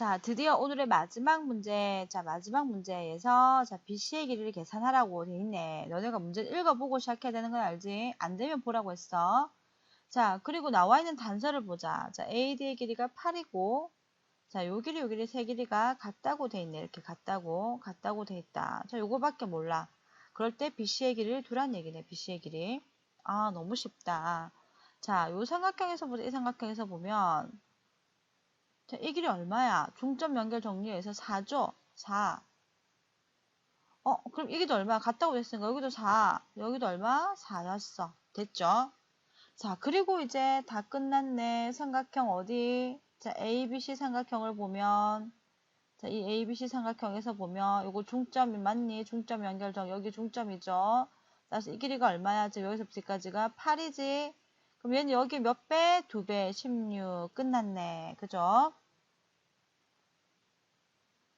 자, 드디어 오늘의 마지막 문제. 자, 마지막 문제에서 자, BC의 길이를 계산하라고 돼 있네. 너네가 문제 읽어보고 시작해야 되는 건 알지? 안 되면 보라고 했어. 자, 그리고 나와 있는 단서를 보자. 자, AD의 길이가 8이고, 자, 요 길이, 요 길이 세 길이가 같다고 돼 있네. 이렇게 같다고, 같다고 돼 있다. 자, 요거밖에 몰라. 그럴 때 BC의 길이를 두란 얘기네. BC의 길이. 아, 너무 쉽다. 자, 요 삼각형에서 보자. 이 삼각형에서 보면, 자, 이 길이 얼마야? 중점 연결 정리해서 4죠? 4. 어, 그럼 이게도 얼마? 같다고 됐으니까 여기도 4. 여기도 얼마? 4였어. 됐죠? 자, 그리고 이제 다 끝났네. 삼각형 어디? 자, ABC 삼각형을 보면 자, 이 ABC 삼각형에서 보면 이거 중점이 맞니? 중점 연결점 여기 중점이죠. 그래서 이 길이가 얼마야? 지금 여기서부터 여기까지가 8이지. 그럼 얘는 여기 몇 배? 2배, 16. 끝났네. 그죠?